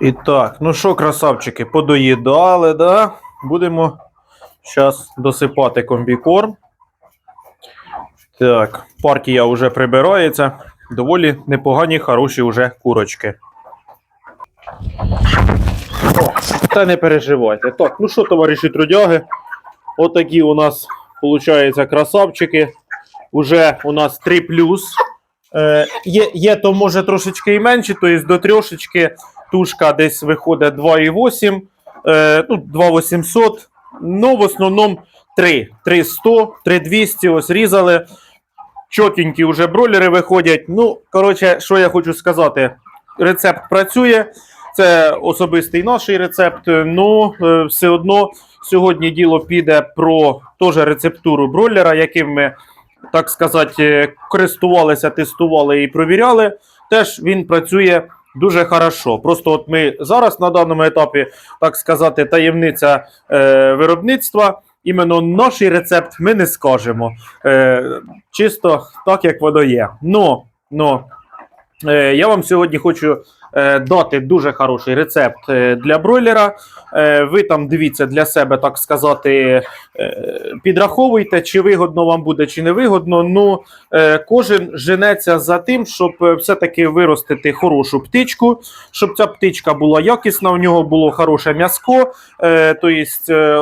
І так, ну що, красавчики, подоїдали, да? Будемо зараз досипати комбікорм. Так, партія вже прибирається. Доволі непогані, хороші вже курочки. Та не переживайте. Так, ну що, товариші трудяги? Отакі у нас, виходить, красавчики. Уже у нас 3 плюс. Е, є, є то може трошечки і менше, тобто до трьошечки тушка десь виходить 2,8, е, ну, 2,800. Ну, в основному 3. 300, 3200 ось різали. Чотенькі вже бройлери виходять. Ну, коротше, що я хочу сказати. Рецепт працює. Це особистий наш рецепт. Ну, е, все одно сьогодні діло піде про теж рецептуру бройлера, яким ми, так сказати, е, користувалися, тестували і провіряли. Теж він працює дуже хорошо. Просто от ми зараз на даному етапі, так сказати, таємниця е, виробництва. Іменно наш рецепт ми не скажемо. Е, чисто так, як воно є. Но, но е, я вам сьогодні хочу дати дуже хороший рецепт е, для бройлера. Е, ви там дивіться для себе, так сказати, е, підраховуйте, чи вигодно вам буде, чи не вигодно. Ну, е, кожен женеться за тим, щоб е, все-таки виростити хорошу птичку, щоб ця птичка була якісна, у нього було хороше м'яско, е, тобто, е,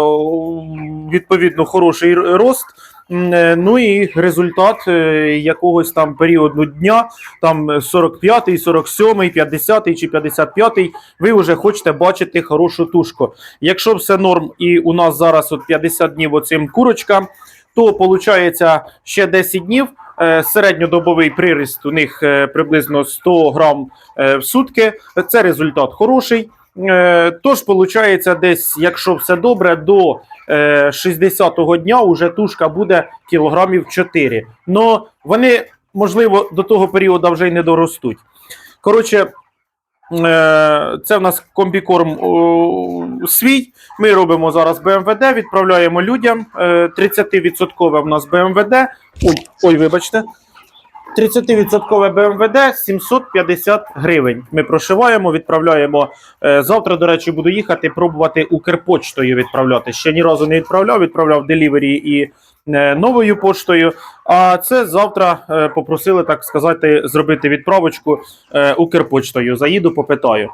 відповідно, хороший рост. Е, Ну і результат е, якогось там періоду дня, там 45-й, 47-й, 50-й чи 55-й, ви вже хочете бачити хорошу тушку. Якщо все норм, і у нас зараз от 50 днів оцим курочкам, то виходить ще 10 днів. е, Середньодобовий приріст у них приблизно 100 грам в сутки. Це результат хороший. Е, Тож, виходить, десь, якщо все добре, до е, 60-го дня вже тушка буде кілограмів 4. Но вони, можливо, до того періоду вже й не доростуть. Коротше, е, це в нас комбікорм свій. Ми робимо зараз БМВД, відправляємо людям. Е, 30% в нас БМВД. Ой, ой, вибачте. 30% БМВД 750 гривень. Ми прошиваємо, відправляємо. Е, Завтра, до речі, буду їхати пробувати Укрпочтою відправляти. Ще ні разу не відправляв, відправляв делівері і е, новою поштою. А це завтра е, попросили, так сказати, зробити відправочку е, Укрпочтою. Заїду, попитаю.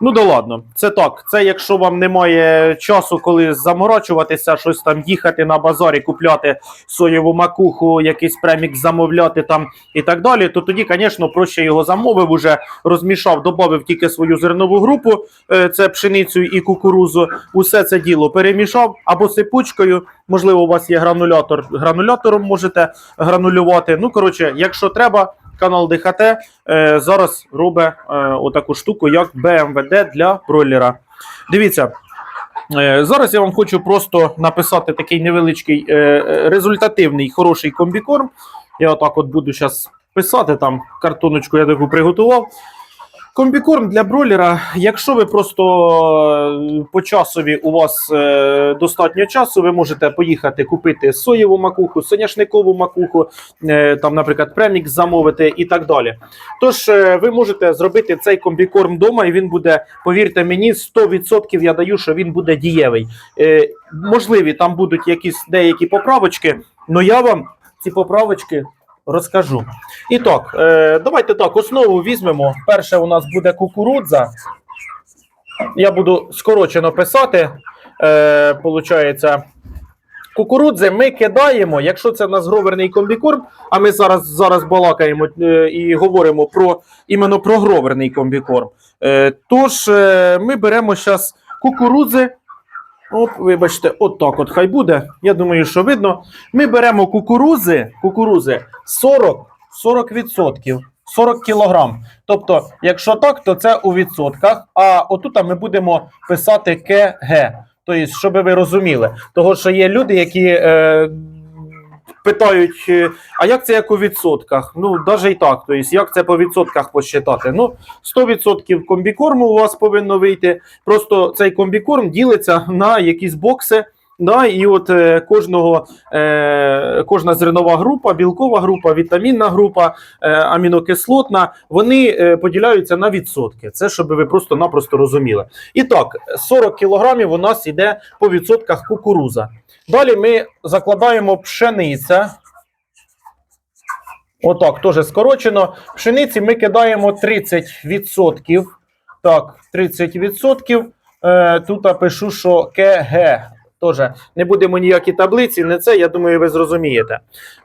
Ну да ладно, це так. Це якщо вам немає часу, коли заморачуватися, щось там їхати на базарі, купляти соєву макуху, якийсь премікс замовляти там і так далі, то тоді, звісно, проще його замовив, уже розмішав, додав тільки свою зернову групу, е, це пшеницю і кукурузу. Усе це діло перемішав або сипучкою. Можливо, у вас є гранулятор. Гранулятором можете гранулювати. Ну, коротше, якщо треба, канал ДХТ е, зараз робить е, отаку штуку, як БМВД для бройлера. Дивіться. Е, Зараз я вам хочу просто написати такий невеличкий е, результативний хороший комбікорм. Я отак от буду зараз писати там картоночку, я таку приготував. Комбікорм для бройлера, якщо ви просто е, по часові у вас е, достатньо часу, ви можете поїхати купити соєву макуху, соняшникову макуху, е, там, наприклад, премікс замовити і так далі. Тож ви можете зробити цей комбікорм вдома, і він буде, повірте мені, 100% я даю, що він буде дієвий. Можливі там будуть якісь деякі поправочки, але я вам ці поправочки розкажу. І так, е, давайте так, основу візьмемо. Перше у нас буде кукурудза. Я буду скорочено писати. Е, получається, кукурудзи ми кидаємо, якщо це в нас гроверний комбікорм, а ми зараз, зараз балакаємо е, і говоримо про іменно про гроверний комбікорм. Тож ми беремо зараз кукурудзи. Оп, вибачте, от так от хай буде. Я думаю, що видно. Ми беремо кукурузи, кукурузи 40, 40%, 40 кілограм. Тобто, якщо так, то це у відсотках. А отут ми будемо писати КГ. Тобто, щоб ви розуміли. Того, що є люди, які е, питають, е, а як це як у відсотках? Ну, навіть і так. Тобто, як це по відсотках посчитати? Ну, 100% комбікорму у вас повинно вийти. Просто цей комбікорм ділиться на якісь бокси. Да, і от е, кожного, е, кожна зернова група, білкова група, вітамінна група, е, амінокислотна, вони е, поділяються на відсотки. Це щоб ви просто-напросто розуміли. І так, 40 кілограмів у нас іде по відсотках кукуруза. Далі ми закладаємо пшениця. Отак, теж скорочено. Пшениці ми кидаємо 30%. Так, 30%. Е, тут пишу, що КГ. Тоже не будемо ніякі таблиці, не це, я думаю, ви зрозумієте.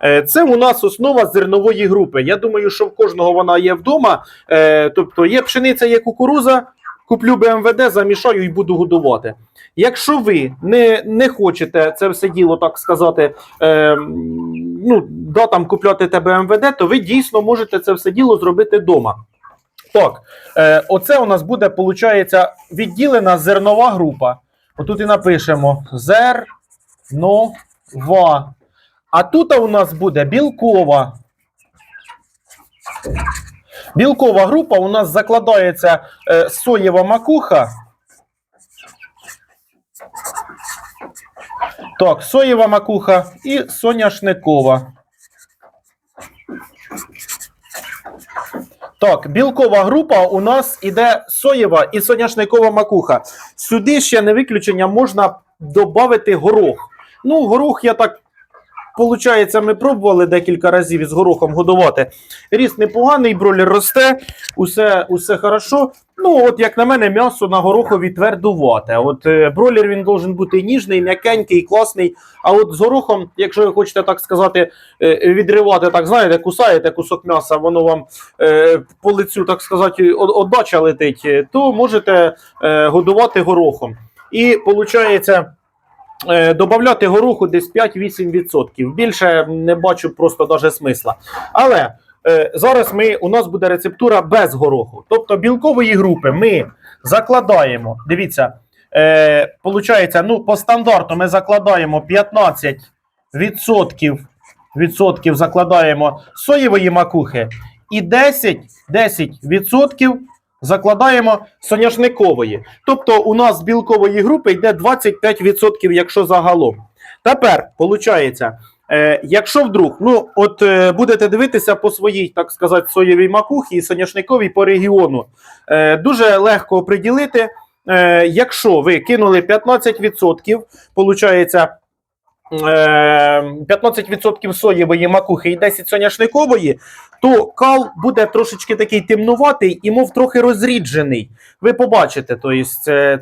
Е, Це у нас основа зернової групи. Я думаю, що в кожного вона є вдома. Е, Тобто є пшениця, є кукуруза, куплю БМВД, замішаю і буду годувати. Якщо ви не, не хочете це все діло, так сказати, е, ну, да, там купляти те БМВД, то ви дійсно можете це все діло зробити вдома. Так, е, оце у нас буде, виходить, відділена зернова група. Отут і напишемо зернова. А тут у нас буде білкова. Білкова група у нас закладається е, соєва макуха. Так, соєва макуха і соняшникова. Так, білкова група у нас іде соєва і соняшникова макуха. Сюди ще не виключення можна додати горох. Ну, горох я так. Получається, ми пробували декілька разів із горохом годувати. Ріст непоганий, бролер росте, усе, усе хорошо. Ну, от як на мене, м'ясо на горохові твердувате. От е, бролер він должен бути ніжний, м'якенький, класний. А от з горохом, якщо ви хочете так сказати, е, відривати, так знаєте, кусаєте кусок м'яса, воно вам е, по лицю, так сказати, отдача летить, е, то можете е, годувати горохом. І виходить. Е, Добавляти гороху десь 5-8%. Більше не бачу просто даже смисла. Але зараз ми, у нас буде рецептура без гороху. Тобто білкової групи ми закладаємо. Дивіться, е, ну, по стандарту ми закладаємо 15 відсотків, відсотків закладаємо соєвої макухи і 10, 10 відсотків закладаємо соняшникової. Тобто у нас з білкової групи йде 25%, якщо загалом. Тепер, виходить, е, якщо вдруг, ну от е, будете дивитися по своїй, так сказати, соєвій макухі і соняшниковій по регіону, е, дуже легко оприділити. Е, якщо ви кинули 15%, виходить, е, 15% соєвої макухи і 10 соняшникової, то кал буде трошечки такий темнуватий і мов трохи розріджений. Ви побачите, тобто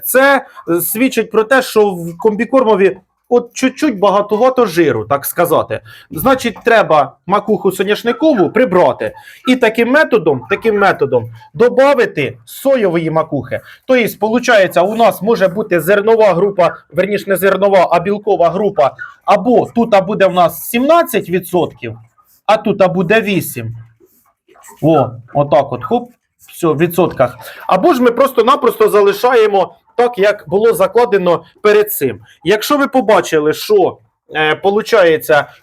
це свідчить про те, що в комбікормові от чуть-чуть багатовато жиру, так сказати. Значить, треба макуху соняшникову прибрати і таким методом, таким методом додати соєвої макухи. Тобто, виходить, у нас може бути зернова група, верніше не зернова, а білкова група, або тут буде в нас 17%, а тут буде 8%. О, отак от, хоп, все, в відсотках. Або ж ми просто-напросто залишаємо так, як було закладено перед цим. Якщо ви побачили, що е,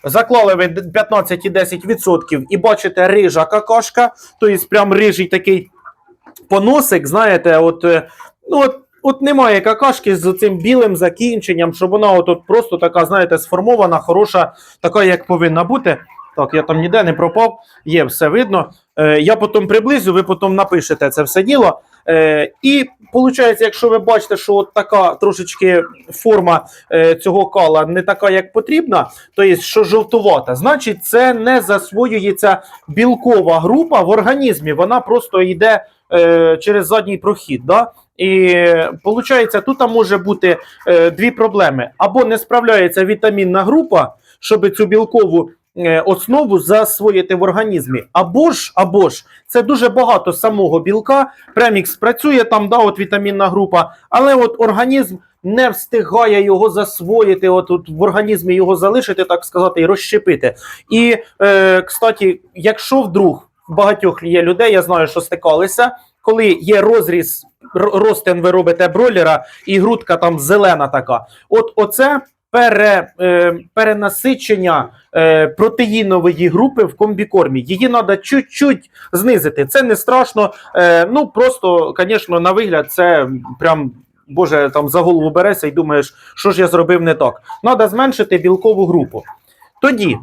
заклали ви 15,10% і бачите рижа какашка, то є прям рижий такий поносик, знаєте, от, е, ну, от, от немає какашки з цим білим закінченням, щоб вона от, от просто така, знаєте, сформована, хороша, така, як повинна бути. Так, я там ніде не пропав, є, все видно. Е, я потім приблизю, ви потім напишете це все діло. Е, і виходить, якщо ви бачите, що от така трошечки форма е, цього кала не така, як потрібна, то є що жовтувата, значить це не засвоюється білкова група в організмі, вона просто йде е, через задній прохід. Да? І виходить, тут може бути е, дві проблеми: або не справляється вітамінна група, щоб цю білкову основу засвоїти в організмі. Або ж, або ж це дуже багато самого білка. Премікс працює там, да, от вітамінна група, але от організм не встигає його засвоїти, от, от в організмі його залишити, так сказати, і розщепити. І, е, кстати, якщо вдруг багатьох є людей, я знаю, що стикалися, коли є розріз, р- ростин ви робите бройлера, і грудка там зелена така. От оце пере, е, перенасичення е, протеїнової групи в комбікормі. Її треба чуть-чуть знизити. Це не страшно. Е, ну просто, звісно, на вигляд, це прям Боже, там за голову берешся і думаєш, що ж я зробив не так. Треба зменшити білкову групу. Тоді,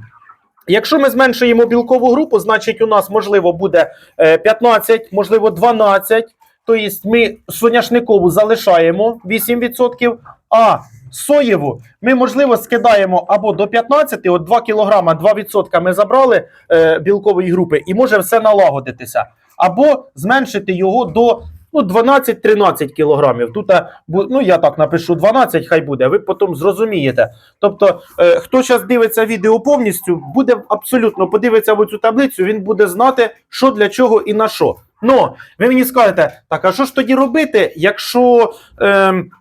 якщо ми зменшуємо білкову групу, значить у нас можливо буде е, 15, можливо 12. Тобто ми соняшникову залишаємо 8%, а соєву ми, можливо, скидаємо або до 15, от 2 кг, 2% ми забрали е, білкової групи, і може все налагодитися. Або зменшити його до ну, 12-13 кілограмів. Тут, е, ну я так напишу 12, хай буде, ви потім зрозумієте. Тобто, е, хто зараз дивиться відео повністю, буде абсолютно подивиться в цю таблицю, він буде знати, що для чого і на що. Но ви мені скажете, так, а що ж тоді робити, якщо, ем,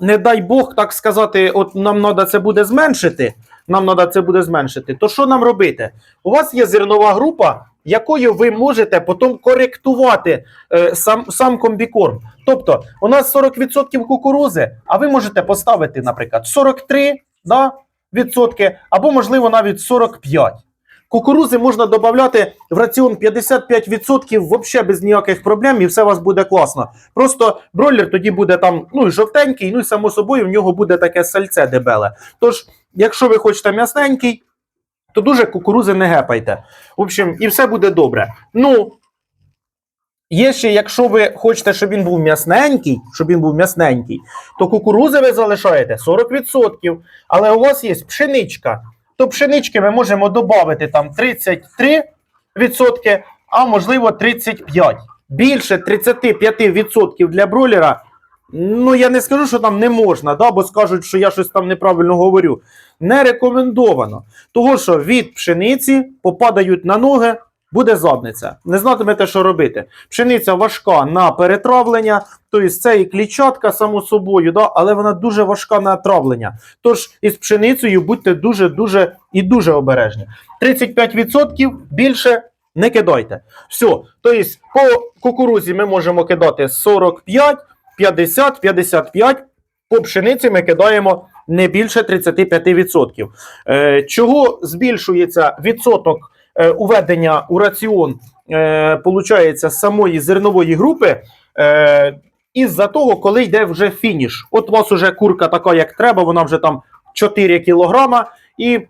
не дай Бог, так сказати, от нам треба це буде зменшити, нам треба це буде зменшити, то що нам робити? У вас є зернова група, якою ви можете потім коректувати е, сам, сам комбікорм. Тобто, у нас 40% кукурузи, а ви можете поставити, наприклад, 43 да, відсотки, або, можливо, навіть 45. Кукурузи можна додати в раціон 55% взагалі без ніяких проблем, і все у вас буде класно. Просто бройлер тоді буде там ну, жовтенький, ну і само собою в нього буде таке сальце дебеле. Тож, якщо ви хочете м'ясненький, то дуже кукурузи не гепайте. В общем, і все буде добре. Ну, є ще, якщо ви хочете, щоб він був м'ясненький, щоб він був м'ясненький, то кукурузи ви залишаєте 40%. Але у вас є пшеничка. То пшенички ми можемо додати там 33%, а можливо 35%. Більше 35% для бройлера. Ну, я не скажу, що там не можна, да, бо скажуть, що я щось там неправильно говорю. Не рекомендовано. Того, що від пшениці попадають на ноги, буде задниця. Не знатимете, що робити. Пшениця важка на перетравлення, тобто це і клітчатка, само собою, да, але вона дуже важка на травлення. Тож із пшеницею будьте дуже-дуже і дуже обережні. 35% більше не кидайте. Все. Тобто по кукурузі ми можемо кидати 45, 50, 55. По пшениці ми кидаємо не більше 35%. Е, чого збільшується відсоток уведення у раціон е, получається, самої зернової групи? Е, із-за того, коли йде вже фініш. От у вас вже курка така, як треба, вона вже там 4 кілограма, і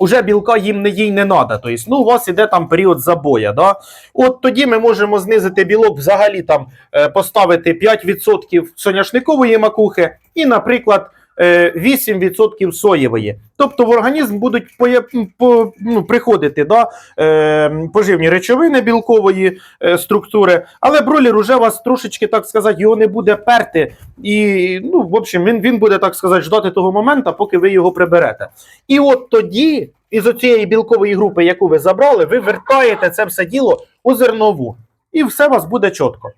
вже білка їм не їй не треба. Тобто, ну, у вас іде там період забоя. Да? От тоді ми можемо знизити білок, взагалі там е, поставити 5% соняшникової макухи і, наприклад, е, 8% соєвої. Тобто в організм будуть поя- по, ну, приходити да, е, поживні речовини білкової е, структури, але бройлер уже вас трошечки, так сказати, його не буде перти. І, ну, в общем, він, він буде, так сказати, ждати того моменту, поки ви його приберете. І от тоді, із оцієї білкової групи, яку ви забрали, ви вертаєте це все діло у зернову. І все у вас буде чітко.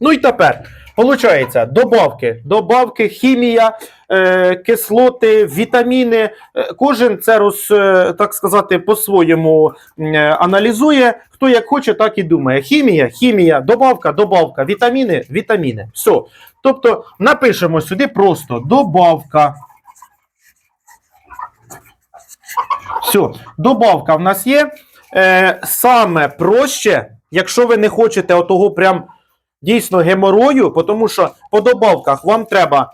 Ну і тепер, получається, добавки, добавки, хімія, е, кислоти, вітаміни. Е, Кожен це роз, е, так сказати, по-своєму е, аналізує. Хто як хоче, так і думає. Хімія, хімія, добавка, добавка, вітаміни, вітаміни. Все. Тобто напишемо сюди просто добавка. Все, добавка в нас є. Е, саме проще, якщо ви не хочете отого прям дійсно геморою, тому що по добавках вам треба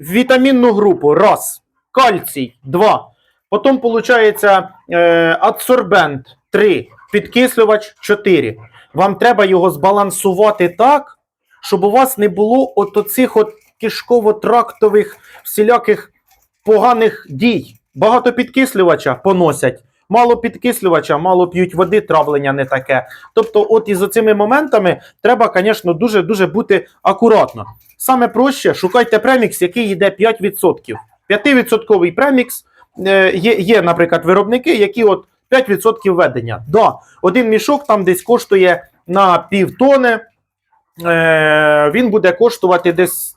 вітамінну групу раз, кальцій два. Потім, виходить, е, адсорбент 3, підкислювач 4. Вам треба його збалансувати так, щоб у вас не було от оцих от кишково-трактових всіляких поганих дій. Багато підкислювача поносять, мало підкислювача, мало п'ють води, травлення не таке. Тобто, от із оцими моментами треба, звісно, дуже-дуже бути акуратно. Саме проще шукайте премікс, який йде 5%. 5% премікс е, є, є, наприклад, виробники, які от 5% введення. Да, один мішок там десь коштує на півтони. Е, він буде коштувати десь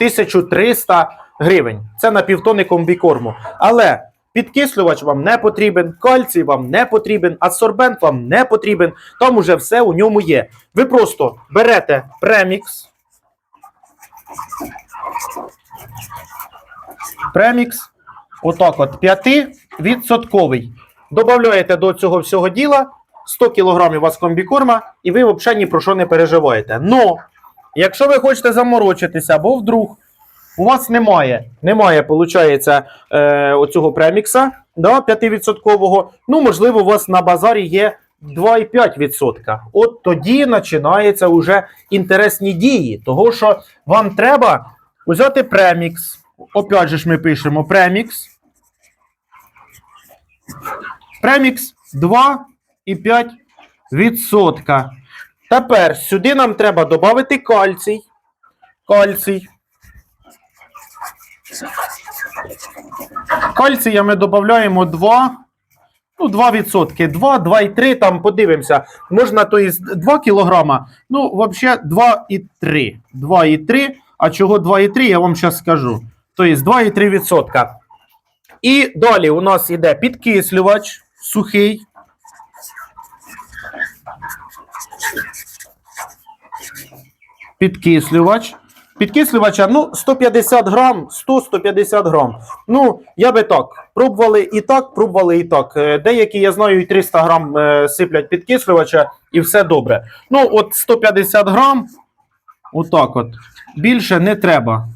1300 гривень. Це на півтони комбікорму. Але підкислювач вам не потрібен, кальцій вам не потрібен, адсорбент вам не потрібен. Там уже все у ньому є. Ви просто берете премікс. Премікс. Отак от 5%. Добавляєте до цього всього діла 100 кг у вас комбікорма, і ви взагалі ні про що не переживаєте. Но якщо ви хочете заморочитися, або вдруг у вас немає, немає, виходить, е, оцього премікса, да, 5%, ну, можливо, у вас на базарі є 2,5%. От тоді починаються вже інтересні дії, того що вам треба взяти премікс. Опять же ж ми пишемо премікс. Премікс 2,5%. Тепер сюди нам треба додати кальцій. Кальцій. Кальція ми додаємо 2. Ну, 2%. 2, 2,3, там подивимося. Можна, то есть 2 кілограма. Ну, взагалі 2,3. 2,3. А чого 2,3, я вам зараз скажу. Тобто 2,3%. І далі у нас йде підкислювач сухий. Підкислювач. Підкислювача, ну, 150 грам, 100-150 грам. Ну, я би так. Пробували і так, пробували і так. Е, Деякі, я знаю, і 300 грам е, сиплять підкислювача, і все добре. Ну, от 150 грам, отак от. Більше не треба.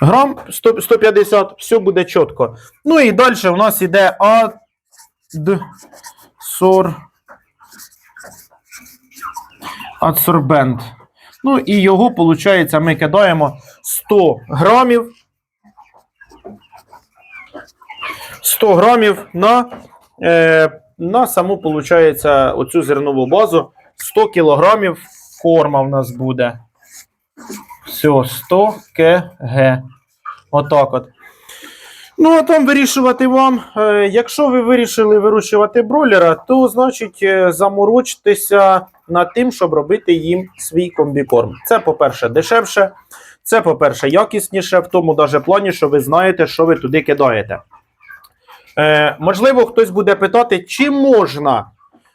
Грам 100, 150, все буде чітко. Ну і далі у нас іде адсор... адсорбент. Ну і його, виходить, ми кидаємо 100 грамів. 100 грамів на, е, на саму, виходить, оцю зернову базу. 100 кілограмів корма в нас буде. Все, 100 кг. Отак от. Ну, а там вирішувати вам. Е, якщо ви вирішили вирощувати бройлера, то значить е, заморочтеся над тим, щоб робити їм свій комбікорм. Це, по-перше, дешевше, це, по-перше, якісніше, в тому даже плані, що ви знаєте, що ви туди кидаєте. Е, можливо, хтось буде питати, чи можна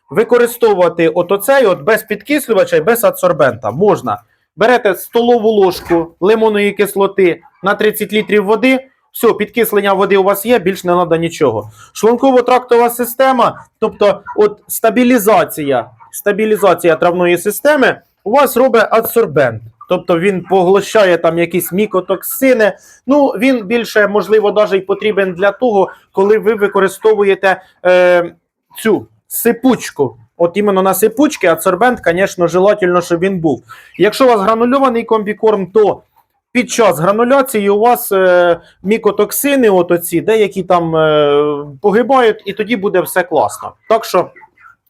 використовувати от оцей от без підкислювача і без адсорбента. Можна. Берете столову ложку лимонної кислоти на 30 літрів води. Все, підкислення води у вас є, більш не треба нічого. Шлунково-трактова система, тобто от стабілізація, стабілізація травної системи у вас робить адсорбент. Тобто він поглощає там якісь мікотоксини. Ну, він більше, можливо, навіть потрібен для того, коли ви використовуєте е, цю сипучку. От іменно на сипучки адсорбент, звісно, желательно, щоб він був. Якщо у вас гранульований комбікорм, то під час грануляції у вас е, мікотоксини, от оці, деякі там е, погибають, і тоді буде все класно. Так що,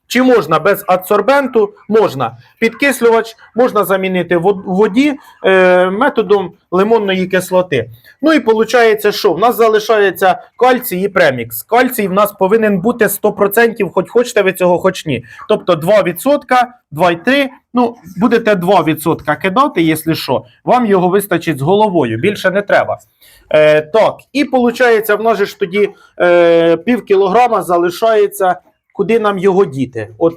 чи можна без адсорбенту? Можна. Підкислювач можна замінити в воді е, методом лимонної кислоти. Ну і виходить, що в нас залишається кальцій і премікс. Кальцій в нас повинен бути 100%, хоч хочете ви цього, хоч ні. Тобто 2%, 2,3%, ну, будете 2% кидати, якщо що, вам його вистачить з головою, більше не треба. Е, так, і виходить, в нас ж тоді е, пів кілограма залишається, куди нам його діти. От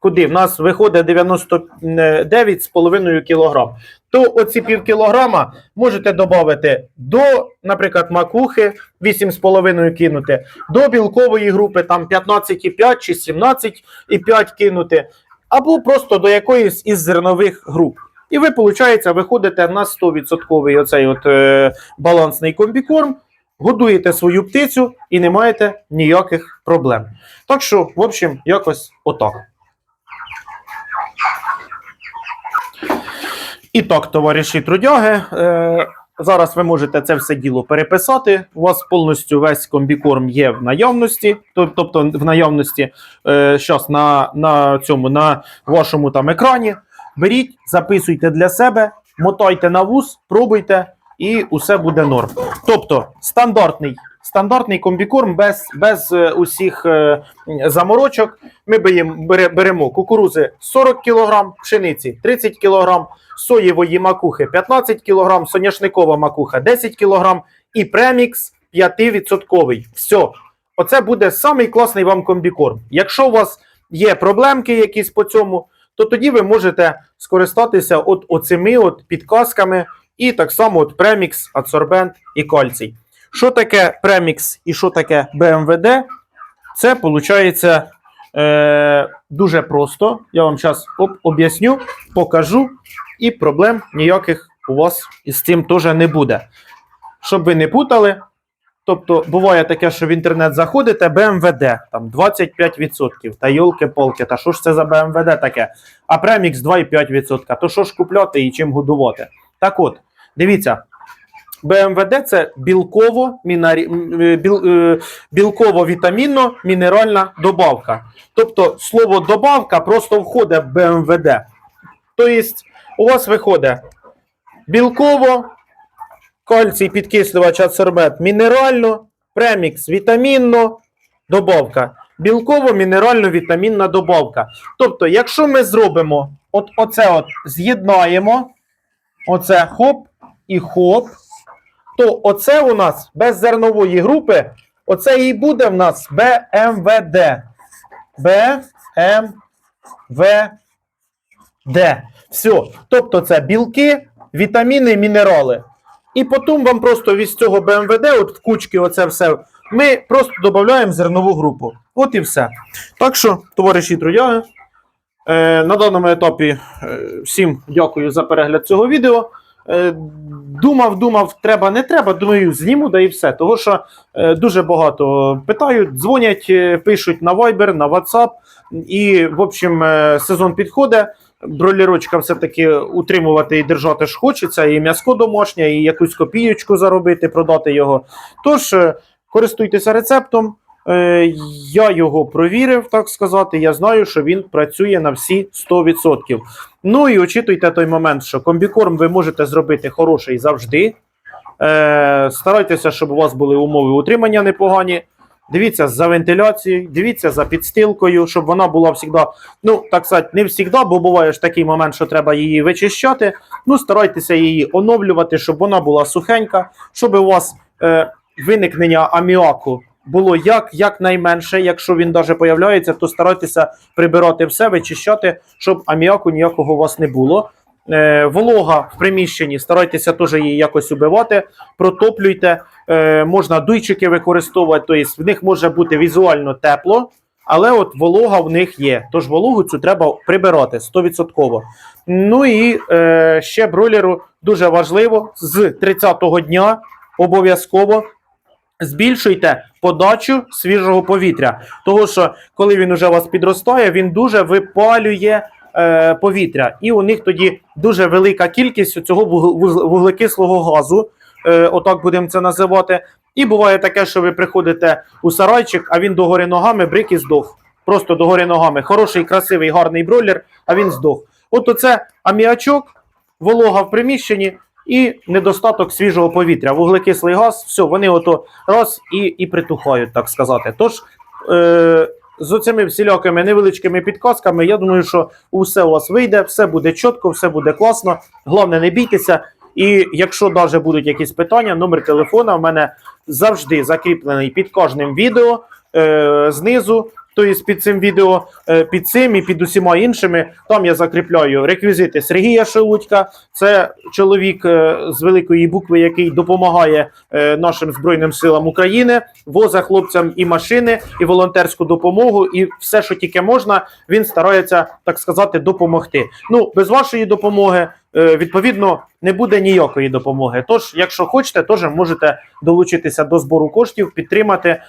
куди? В нас виходить 99,5 кілограм. То оці пів кілограма можете додати до, наприклад, макухи 8,5 кинути, до білкової групи там 15,5 чи 17,5 кинути, або просто до якоїсь із зернових груп. І ви, виходить, виходите на 100% оцей от, е, балансний комбікорм, годуєте свою птицю і не маєте ніяких проблем. Так що, в общем, якось отак. І так, товариші трудяги, е, зараз ви можете це все діло переписати. У вас повністю весь комбікорм є в наявності, тобто в наявності е, на, на цьому на вашому там екрані. Беріть, записуйте для себе, мотайте на вуз, пробуйте, і усе буде норм. Тобто стандартний, стандартний комбікорм без, без е, усіх е, заморочок. Ми беремо, бере- беремо кукурузи 40 кг, пшениці 30 кг, соєвої макухи 15 кг, соняшникова макуха 10 кг і премікс 5%. Все. Оце буде самий класний вам комбікорм. Якщо у вас є проблемки якісь по цьому, то тоді ви можете скористатися от оцими от підказками і так само от премікс, адсорбент і кальцій. Що таке премікс і що таке БМВД? Це виходить Е, дуже просто. Я вам зараз об'ясню, покажу, і проблем ніяких у вас із цим теж не буде. Щоб ви не путали. Тобто буває таке, що в інтернет заходите, БМВД, там 25%. Та йолки-полки, та що ж це за БМВД таке? А премікс 2,5%. То що ж купляти і чим годувати? Так от, дивіться, БМВД це е, е, білково-вітамінно мінеральна добавка. Тобто слово добавка просто входить в БМВД. Тобто, у вас виходить білково, кальцій, підкислювач, ацербет мінерально, премікс вітамінно, добавка. Білково-мінерально-вітамінна добавка. Тобто, якщо ми зробимо от оце от з'єднаємо, оце хоп і хоп, то оце у нас без зернової групи, оце і буде в нас БМВД. БМВД. Все. Тобто це білки, вітаміни, мінерали. І потім вам просто від цього БМВД, от в кучки, оце все, ми просто додаємо зернову групу. От і все. Так що, товариші трудяги, на даному етапі е, всім дякую за перегляд цього відео. Е, думав, думав, треба, не треба. Думаю, зніму, да і все. Того що е, дуже багато питають, дзвонять, е, пишуть на Viber, на WhatsApp. І, в общем, е, сезон підходить. Бролірочка все-таки утримувати і держати ж хочеться, і м'яско домашнє, і якусь копієчку заробити, продати його. Тож, е, користуйтеся рецептом. Е, Я його провірив, так сказати. Я знаю, що він працює на всі 100%. Ну і очитуйте той момент, що комбікорм ви можете зробити хороший завжди. Е, Старайтеся, щоб у вас були умови утримання непогані. Дивіться за вентиляцією, дивіться за підстилкою, щоб вона була завжди, ну так сказати, не завжди, бо буває ж такий момент, що треба її вичищати. Ну, старайтеся її оновлювати, щоб вона була сухенька, щоб у вас е, виникнення аміаку було як, як найменше. Якщо він навіть появляється, то старайтеся прибирати все, вичищати, щоб аміаку ніякого у вас не було. Е, волога в приміщенні, старайтеся теж її якось убивати, протоплюйте, е, можна дуйчики використовувати, тобто в них може бути візуально тепло, але от волога в них є. Тож вологу цю треба прибирати 100%. Ну і е, ще бройлеру дуже важливо з 30-го дня обов'язково збільшуйте подачу свіжого повітря. Тому що коли він уже у вас підростає, він дуже випалює е, повітря. І у них тоді дуже велика кількість цього вуг- вуг- вуглекислого газу. Е, отак будемо це називати. І буває таке, що ви приходите у сарайчик, а він догори ногами брик і здох. Просто догори ногами. Хороший, красивий, гарний бройлер, а він здох. От оце аміачок, волога в приміщенні і недостаток свіжого повітря. Вуглекислий газ, все, вони ото раз і, і притухають, так сказати. Тож е, з оцими всілякими невеличкими підказками, я думаю, що усе у вас вийде, все буде чітко, все буде класно. Головне, не бійтеся. І якщо навіть будуть якісь питання, номер телефона в мене завжди закріплений під кожним відео е, знизу. Тобто під цим відео, е, під цим і під усіма іншими, там я закріпляю реквізити Сергія Шелудька. Це чоловік е, з великої букви, який допомагає е, нашим Збройним силам України, воза хлопцям і машини, і волонтерську допомогу, і все, що тільки можна, він старається, так сказати, допомогти. Ну, без вашої допомоги, відповідно, не буде ніякої допомоги. Тож, якщо хочете, теж можете долучитися до збору коштів, підтримати.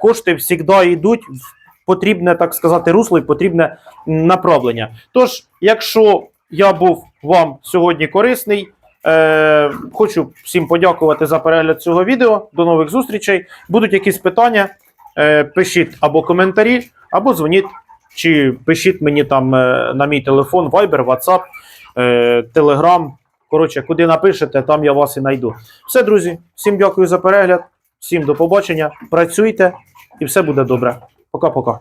Кошти завжди йдуть в потрібне, так сказати, русло і потрібне направлення. Тож, якщо я був вам сьогодні корисний, е, хочу всім подякувати за перегляд цього відео. До нових зустрічей. Будуть якісь питання, е, пишіть або коментарі, або дзвоніть, чи пишіть мені там е, на мій телефон, Viber, WhatsApp, е, Telegram. Коротше, куди напишете, там я вас і знайду. Все, друзі, всім дякую за перегляд, всім до побачення. Працюйте і все буде добре. Пока-пока.